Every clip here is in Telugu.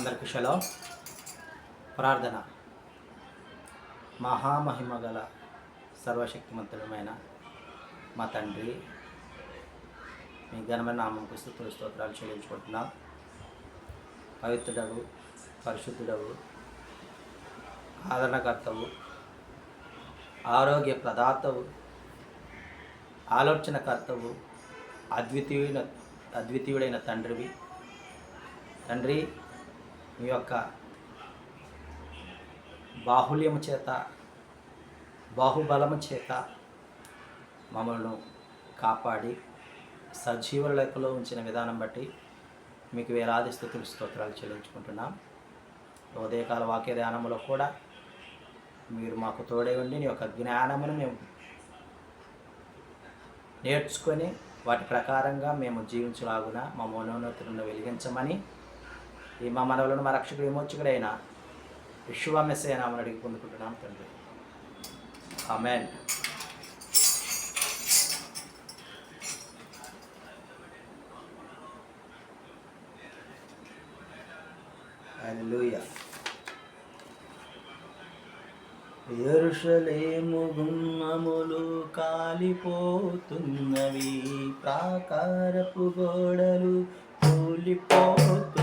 అందరికి షలో ప్రార్థన. మహామహిమ గల సర్వశక్తిమంతుడమైన మా తండ్రి మీ ఘనమైన నామంకు స్థుతులు స్తోత్రాలు చెల్లించుకుంటున్నాం. పవిత్రుడవు పరిశుద్ధుడవు ఆదరణకర్తవు ఆరోగ్య ప్రదాతవు ఆలోచనకర్తవు అద్వితీయుడైన అద్వితీయుడైన తండ్రివి. తండ్రి మీ యొక్క బాహుల్యము చేత బాహుబలము చేత మమ్మల్ని కాపాడి సజీవ లెక్కలో ఉంచిన విధానం బట్టి మీకు వేలాది స్థుతులు స్తోత్రాలు చెల్లించుకుంటున్నాం. ఉదయకాల వాక్య ధ్యానంలో కూడా మీరు మాకు తోడే ఉండి నీ యొక్క జ్ఞానమును మేము నేర్చుకొని వాటి ప్రకారంగా మేము జీవించలాగున మా మనోన్నతులను వెలిగించమని ఈ మా మనవులను మా రక్షకుడు విమోచకుడైన విశ్వమెస్సే నామని అడిగి పొందుకుంటున్నాం తండ్రి. ఆమెన్. హల్లెలూయా. ఎరుషలేము గుమ్మములు కాలిపోతున్నవి ప్రాకారపు గోడలు కూలిపోతు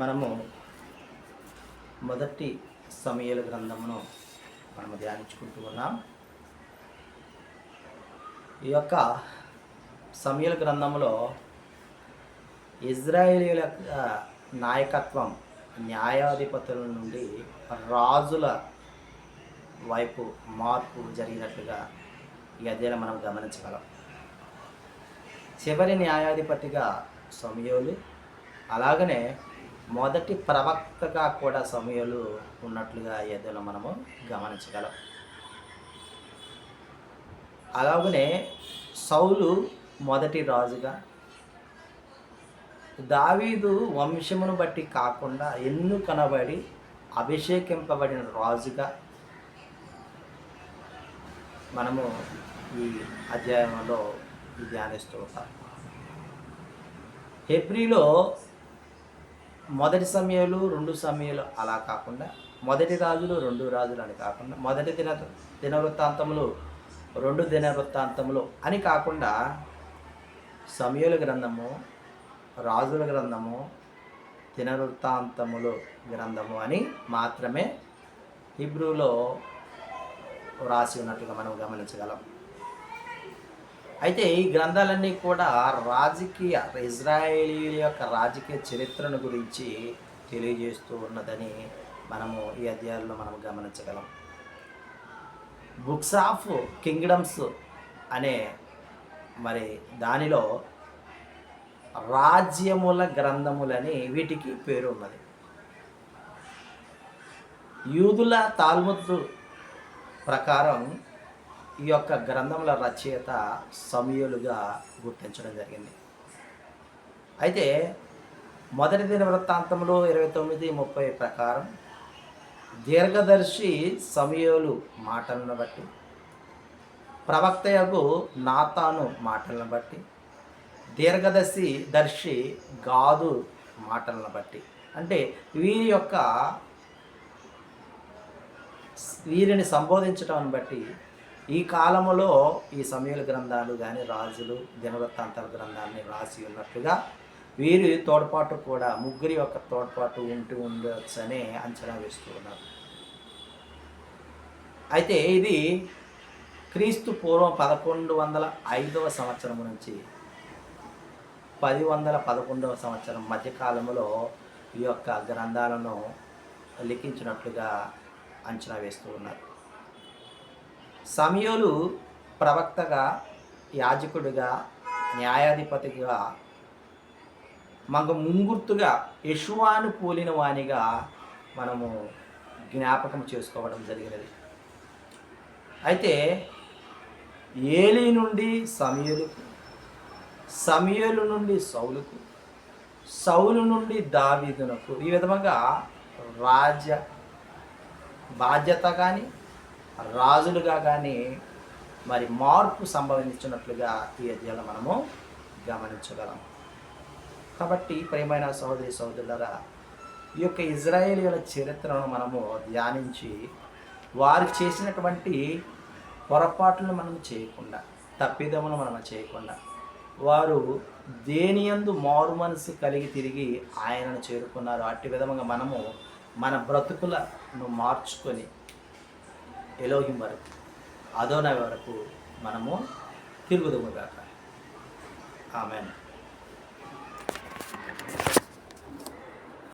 మనము మొదటి సమయాల గ్రంథమును మనము ధ్యానించుకుంటూ ఉన్నాం. ఈ యొక్క సమయాల గ్రంథంలో ఇజ్రాయేలీల యొక్క నాయకత్వం న్యాయాధిపతుల నుండి రాజుల వైపు మార్పు జరిగినట్లుగా ఈ అధ్యయనం మనం గమనించగలం. చివరి న్యాయాధిపతిగా సమయోలు అలాగనే మొదటి ప్రవక్తగా కూడా సమయాలు ఉన్నట్లుగా ఏదైనా మనము గమనించగలం. అలాగనే సౌలు మొదటి రాజుగా దావీదు వంశమును బట్టి కాకుండా ఎన్ను కనబడి అభిషేకింపబడిన రాజుగా మనము ఈ అధ్యాయంలో ధ్యానిస్తూ ఉంటాం. హెబ్రిలో మొదటి సమయాలు రెండు సమయాలు అలా కాకుండా మొదటి రాజులు రెండు రాజులు అని కాకుండా మొదటి దిన దినవృత్తాంతములు రెండు దినవృత్తాంతములు అని కాకుండా సమయాల గ్రంథము రాజుల గ్రంథము దినవృత్తాంతములు గ్రంథము అని మాత్రమే హిబ్రూలో వ్రాసి ఉన్నట్టుగా మనం గమనించగలం. అయితే ఈ గ్రంథాలన్నీ కూడా రాజకీయ ఇజ్రాయేలీల యొక్క రాజకీయ చరిత్రను గురించి తెలియజేస్తూ ఉన్నదని మనము ఈ అధ్యాయంలో మనం గమనించగలం. బుక్స్ ఆఫ్ కింగ్డమ్స్ అనే మరి దానిలో రాజ్యముల గ్రంథములని వీటికి పేరు ఉన్నది. యూదుల తాల్ముద్దు ప్రకారం ఈ యొక్క గ్రంథముల రచయిత సమయలుగా గుర్తించడం జరిగింది. అయితే మొదటి దిన వృత్తాంతంలో ఇరవై తొమ్మిది ముప్పై ప్రకారం దీర్ఘదర్శి సమయోలు మాటలను బట్టి ప్రవక్తయగు నాతాను మాటలను బట్టి దీర్ఘదర్శి దర్శి గాదు మాటలను బట్టి. అంటే వీరి యొక్క వీరిని సంబోధించటం బట్టి ఈ కాలంలో ఈ సమయాల గ్రంథాలు కానీ రాజులు దినవృత్తాంతాల గ్రంథాన్ని రాసి ఉన్నట్లుగా వీరి తోడ్పాటు కూడా ముగ్గురి యొక్క తోడ్పాటు ఉంటూ ఉండొచ్చని అంచనా వేస్తూ ఉన్నారు. అయితే ఇది క్రీస్తు పూర్వం పదకొండు వందల ఐదవ సంవత్సరం నుంచి పది వందల పదకొండవ సంవత్సరం మధ్యకాలంలో ఈ యొక్క గ్రంథాలను లిఖించినట్లుగా అంచనా వేస్తూ ఉన్నారు. సమయోలు ప్రవక్తగా యాజకుడిగా న్యాయాధిపతిగా మాకు ముంగుర్తుగా యశువాను పోలిన వానిగా మనము జ్ఞాపకం చేసుకోవడం జరిగినది. అయితే ఏలి నుండి సమయలుకు సమయలు నుండి సౌలుకు సౌలు నుండి దావీదునకు ఈ విధంగా రాజ్య బాధ్యత కానీ రాజులుగా కానీ మరి మార్పు సంభవించినట్లుగా ఈ అధ్యాయంలో మనము గమనించగలం. కాబట్టి ప్రేమైన సహోదరి సహోదరులరా ఈ యొక్క ఇజ్రాయేలీల చరిత్రను మనము ధ్యానించి వారు చేసినటువంటి పొరపాట్లను మనం చేయకుండా తప్పిదములు మనం చేయకుండా వారు దేనియందు మారు మనసు కలిగి తిరిగి ఆయనను చేరుకున్నారు అట్టి విధంగా మనము మన బ్రతుకులను మార్చుకొని ఎలోహిం వరకు అదోన వరకు మనము తిరుగుదముగాక ఆమెను.